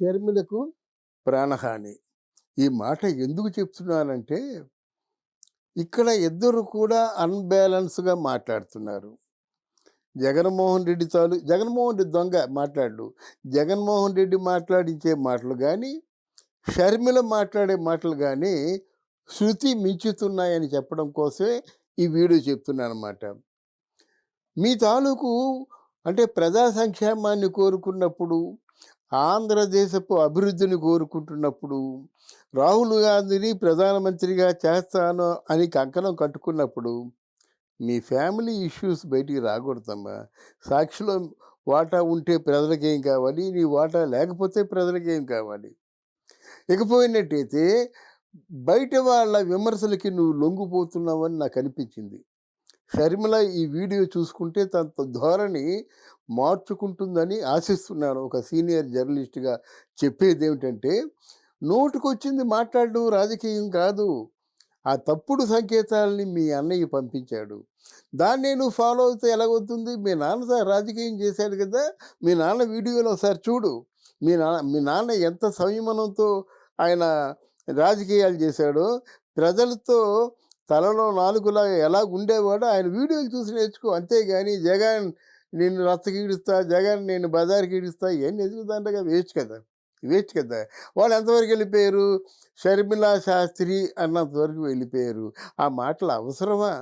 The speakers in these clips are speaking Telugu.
షర్మిలకు ప్రాణహాని. ఈ మాట ఎందుకు చెప్తున్నానంటే ఇక్కడ ఇద్దరు కూడా అన్బ్యాలెన్స్గా మాట్లాడుతున్నారు. జగన్మోహన్ రెడ్డి తాలూ జగన్మోహన్ రెడ్డి దొంగ మాట్లాడు. జగన్మోహన్ రెడ్డి మాట్లాడించే మాటలు కానీ షర్మిల మాట్లాడే మాటలు కానీ శృతి మించుతున్నాయని చెప్పడం కోసమే ఈ వీడియో చెప్తున్నాను అనమాట మీ తాలూకు అంటే ప్రజా సంక్షేమాన్ని కోరుకున్నప్పుడు ఆంధ్రదేశపు అభివృద్ధిని కోరుకుంటున్నప్పుడు రాహుల్ గాంధీని ప్రధానమంత్రిగా చేస్తాను అని కంకణం కట్టుకున్నప్పుడు మీ ఫ్యామిలీ ఇష్యూస్ బయటికి రాకూడదమ్మా. సాక్షిలో వాటా ఉంటే ప్రజలకేం కావాలి నీ వాటా లేకపోతే ప్రజలకేం కావాలి? ఇకపోయినట్టయితే బయట వాళ్ళ విమర్శలకి నువ్వు లొంగిపోతున్నావని నాకు అనిపించింది. షర్మిల ఈ వీడియో చూసుకుంటే తన ధోరణి మార్చుకుంటుందని ఆశిస్తున్నాను. ఒక సీనియర్ జర్నలిస్ట్గా చెప్పేది ఏమిటంటే నోటుకొచ్చింది మాట్లాడడం రాజకీయం కాదు. ఆ తప్పుడు సంకేతాలని మీ అన్నయ్య పంపించాడు. దాన్ని నేను ఫాలో అవుతే ఎలాగవుతుంది? మీ నాన్న సార్ రాజకీయం చేశాడు కదా మీ నాన్న వీడియోలో ఒకసారి చూడు. మీ నాన్న మీ నాన్న ఎంత సంయమనంతో ఆయన రాజకీయాలు చేశాడో ప్రజలతో తలలో నాలుగులాగా ఎలా ఉండేవాడో ఆయన వీడియోలు చూసి నేర్చుకో. అంతేగాని జగన్ నేను రచ్చగీడుస్తా జగన్ నేను బజార్కి ఈడుస్తా ఏం ఎదుగుతాండగా వేస్ట్ కదా వేస్ట్ కదా. వాళ్ళు ఎంతవరకు వెళ్ళిపోయారు? షర్మిలా శాస్త్రి అన్నంతవరకు వెళ్ళిపోయారు. ఆ మాటలు అవసరమా?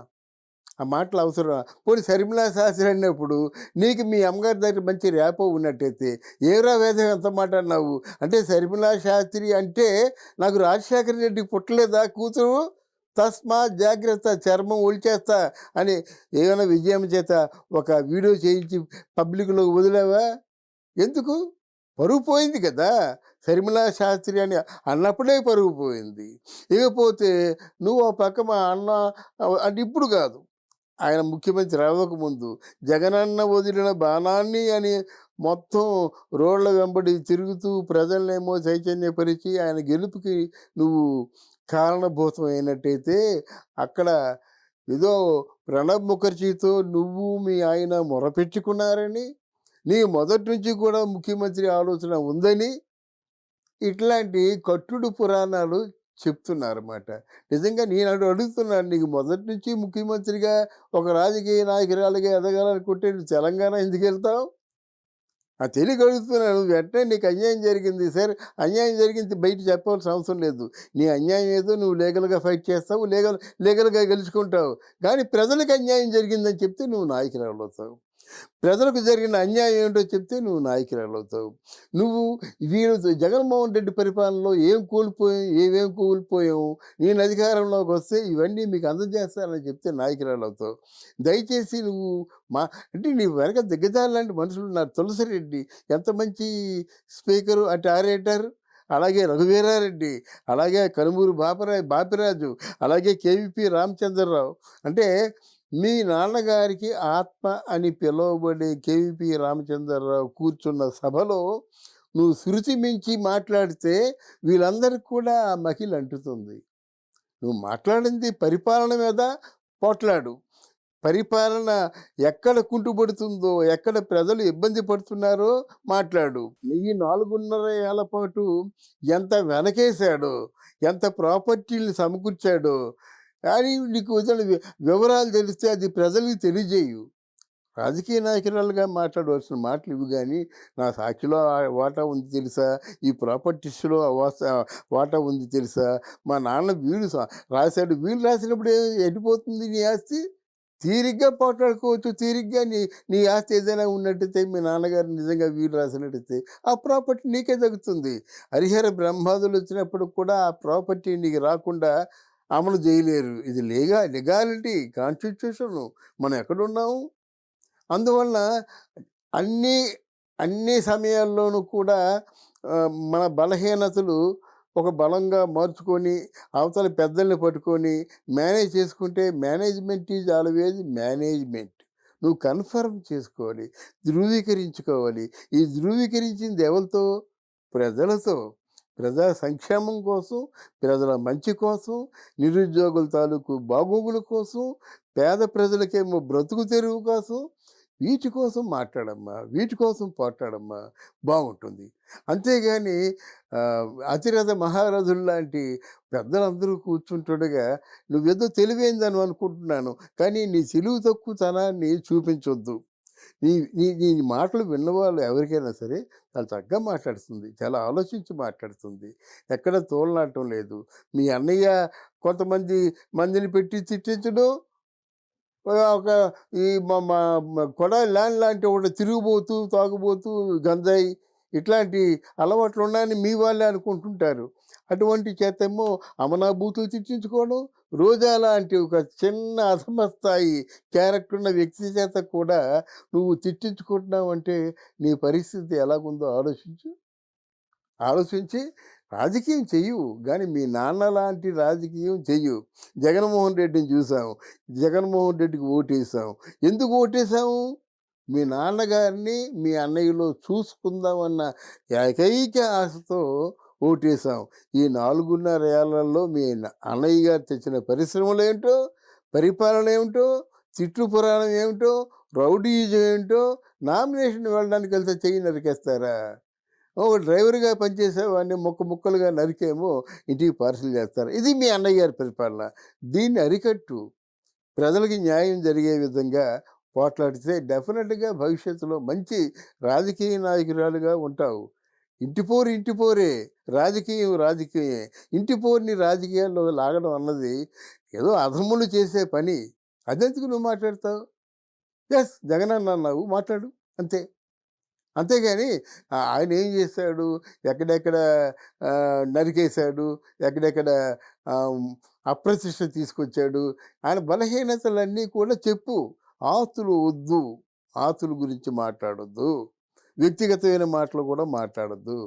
ఆ మాటలు అవసరమా? పోనీ షర్మిలా శాస్త్రి అన్నప్పుడు నీకు మీ అమ్మగారి దగ్గర మంచి ర్యాపో ఉన్నట్టయితే ఏరా వేదం ఎంత మాట అన్నావు? అంటే షర్మిలా శాస్త్రి అంటే నాకు రాజశేఖర రెడ్డి పుట్టలేదా కూతురు? తస్మా జాగ్రత్త చర్మం ఒలిచేస్తా అని ఏమైనా విజయం చేత ఒక వీడియో చేయించి పబ్లిక్లో వదిలేవా? ఎందుకు? పరుగు పోయింది కదా. శర్మిలా శాస్త్రి అని అన్నప్పుడే పరుగు పోయింది. ఇకపోతే నువ్వు ఆ పక్క మా అన్న అంటే ఇప్పుడు కాదు. ఆయన ముఖ్యమంత్రి అవ్వకముందు జగనన్న వదిలిన బాణాన్ని అని మొత్తం రోడ్ల వెంబడి తిరుగుతూ ప్రజలనేమో చైతన్యపరిచి ఆయన గెలుపుకి నువ్వు కారణభూతం అయినట్టయితే అక్కడ ఏదో ప్రణబ్ ముఖర్జీతో నువ్వు మీ ఆయన మొరపెట్టుకున్నారని నీ మొదటి నుంచి కూడా ముఖ్యమంత్రి ఆలోచన ఉందని ఇట్లాంటి కట్టుడు పురాణాలు చెప్తున్నారన్నమాట. నిజంగా నేను అడు అడుగుతున్నాను నీకు మొదటి నుంచి ముఖ్యమంత్రిగా ఒక రాజకీయ నాయకురాలుగా ఎదగాలనుకుంటే నువ్వు తెలంగాణ ఎందుకు వెళ్తావు? ఆ తెలియగలుగుతున్నాను వెంటనే నీకు అన్యాయం జరిగింది సార్. అన్యాయం జరిగింది బయట చెప్పవలసిన అవసరం లేదు. నీ అన్యాయం ఏదో నువ్వు లీగల్గా ఫైట్ చేస్తావు లీగల్ లీగల్గా గెలుచుకుంటావు. కానీ ప్రజలకు అన్యాయం జరిగిందని చెప్తే నువ్వు నాయకురాలు అవుతావు. ప్రజలకు జరిగిన అన్యాయం ఏంటో చెప్తే నువ్వు నాయకురాలు అవుతావు నువ్వు వీరు జగన్మోహన్ రెడ్డి పరిపాలనలో ఏం కోల్పోయాం ఏమేం కోల్పోయాము నేను అధికారంలోకి వస్తే ఇవన్నీ మీకు అందజేస్తానని చెప్తే నాయకురాలు అవుతావు దయచేసి నువ్వు మా అంటే నీ వెనక దిగ్గజాలు లాంటి మనుషులు ఉన్నారు. తులసి రెడ్డి ఎంత మంచి స్పీకరు అంటే ఆరేటర్? అలాగే రఘువీరారెడ్డి అలాగే కనుమూరు బాపరాయ్ బాపిరాజు అలాగే కేవీపీ రామచంద్రరావు. అంటే మీ నాన్నగారికి ఆత్మ అని పిలువబడే కేవీపీ రామచంద్రరావు కూర్చున్న సభలో నువ్వు శృతి మించి మాట్లాడితే వీళ్ళందరికీ కూడా ఆ మహిళ అంటుతుంది. నువ్వు మాట్లాడింది పరిపాలన మీద పోట్లాడు. పరిపాలన ఎక్కడ కుంటుపడుతుందో ఎక్కడ ప్రజలు ఇబ్బంది పడుతున్నారో మాట్లాడు. ఈ నాలుగున్నర ఏళ్ళ పాటు ఎంత వెనకేశాడో ఎంత ప్రాపర్టీలు సమకూర్చాడో కానీ నీకు వివరాలు తెలిస్తే అది ప్రజలకు తెలియజేయు. రాజకీయ నాయకురాలుగా మాట్లాడవలసిన మాటలు ఇవి కానీ నా సాక్షిలో వాటా ఉంది తెలుసా? ఈ ప్రాపర్టీస్లో వాటా ఉంది తెలుసా? మా నాన్న వీడు రాశాడు. వీళ్ళు రాసినప్పుడు ఏ- నీ ఆస్తి? తీరిగ్గా పోట్లాడుకోవచ్చు. తీరిగ్గా నీ నీ ఆస్తి ఏదైనా ఉన్నట్టయితే మీ నాన్నగారు నిజంగా వీలు రాసినట్టయితే ఆ ప్రాపర్టీ నీకే తగ్గుతుంది హరిహర బ్రహ్మాదులు వచ్చినప్పుడు కూడా ఆ ప్రాపర్టీ నీకు రాకుండా అమలు చేయలేరు. ఇది లేగా లిగాలిటీ కాన్స్టిట్యూషన్. మనం ఎక్కడున్నాము? అందువలన అన్ని అన్ని సమయాల్లోనూ కూడా మన బలహీనతలు ఒక బలంగా మార్చుకొని అవతల పెద్దల్ని పట్టుకొని మేనేజ్ చేసుకుంటే మేనేజ్మెంట్ ఈజ్ ఆల్వేజ్ మేనేజ్మెంట్. నువ్వు కన్ఫర్మ్ చేసుకోవాలి. ధృవీకరించుకోవాలి. ఈ ధృవీకరించింది ఎవరితో? ప్రజలతో. ప్రజా సంక్షేమం కోసం ప్రజల మంచి కోసం నిరుద్యోగుల తాలూకు బాగోగుల కోసం పేద ప్రజలకేమో బ్రతుకు తెరువు కోసం వీటి కోసం మాట్లాడమ్మా వీటి కోసం పోట్లాడమ్మా బాగుంటుంది. అంతేగాని అతిరథ మహారథులు లాంటి పెద్దలందరూ కూర్చుంటుండగా నువ్వేదో తెలివైందని అనుకుంటున్నాను కానీ నీ తెలివి తక్కువతనాన్ని చూపించొద్దు. నీ నీ నీ మాటలు విన్నవాళ్ళు ఎవరికైనా సరే చాలా చక్కగా మాట్లాడుతుంది చాలా ఆలోచించి మాట్లాడుతుంది. ఎక్కడ తోలనాటం లేదు. మీ అన్నయ్య కొంతమంది మందిని పెట్టి తిట్టించడం ఒక ఈ మా- మా ల్యాండ్ లాంటి ఒకటి తిరిగిపోతూ తాగుబోతూ గంజాయి ఇట్లాంటి అలవాట్లు ఉన్నాయని మీ వాళ్ళే అనుకుంటుంటారు. అటువంటి చేతేమో అమనాభూతులు తిట్టించుకోవడం రోజా లాంటి ఒక చిన్న అసమస్థాయి క్యారెక్టర్ ఉన్న వ్యక్తి చేత కూడా నువ్వు తిట్టించుకుంటున్నావు అంటే నీ పరిస్థితి ఎలాగుందో ఆలోచించు. ఆలోచించి రాజకీయం చెయ్యు కానీ మీ నాన్న లాంటి రాజకీయం చెయ్యు. జగన్మోహన్ రెడ్డిని చూసాము జగన్మోహన్ రెడ్డికి ఓటేసాము ఎందుకు ఓటేసాము మీ నాన్నగారిని మీ అన్నయ్యలో చూసుకుందామన్న ఏకైక ఆశతో ఓటేసాం ఈ నాలుగున్నర ఏళ్ళలో మీ అన్నయ్య గారు తెచ్చిన పరిశ్రమలు ఏమిటో పరిపాలన ఏమిటో చిట్టు పురాణం ఏమిటో రౌడీజం ఏమిటో నామినేషన్ వెళ్ళడానికి వెళ్తే చెయ్యి నరికేస్తారా? ఒక డ్రైవర్గా పనిచేసే వాడిని ముక్క ముక్కలుగా నరికేమో ఇంటికి పార్సల్ చేస్తారు? ఇది మీ అన్నయ్య గారి పరిపాలన. దీన్ని అరికట్టు. ప్రజలకి న్యాయం జరిగే విధంగా పోట్లాడితే డెఫినెట్గా భవిష్యత్తులో మంచి రాజకీయ నాయకురాలుగా ఉంటావు. ఇంటిపోరు ఇంటిపోరే రాజకీయం రాజకీయమే. ఇంటిపోరిని రాజకీయాల్లో లాగడం అన్నది ఏదో అధములు చేసే పని. అదెందుకు నువ్వు మాట్లాడతావు? ఎస్ జగన్ అన్న అన్నావు మాట్లాడు అంతే. అంతేగాని ఆయన ఏం చేశాడు? ఎక్కడెక్కడ నరికేశాడు? ఎక్కడెక్కడ అప్రతిష్ట తీసుకొచ్చాడు? ఆయన బలహీనతలన్నీ కూడా చెప్పు. ఆతులు వద్దు. ఆతుల గురించి మాట్లాడొద్దు. వ్యక్తిగతమైన మాటలు కూడా మాట్లాడొద్దు.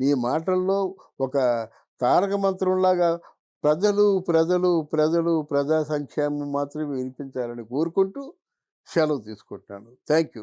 నీ మాటల్లో ఒక తారక మంత్రంలాగా ప్రజలు ప్రజలు ప్రజలు ప్రజా సంక్షేమం మాత్రమే వినిపించాలని కోరుకుంటూ సెలవు తీసుకుంటాను థ్యాంక్ యూ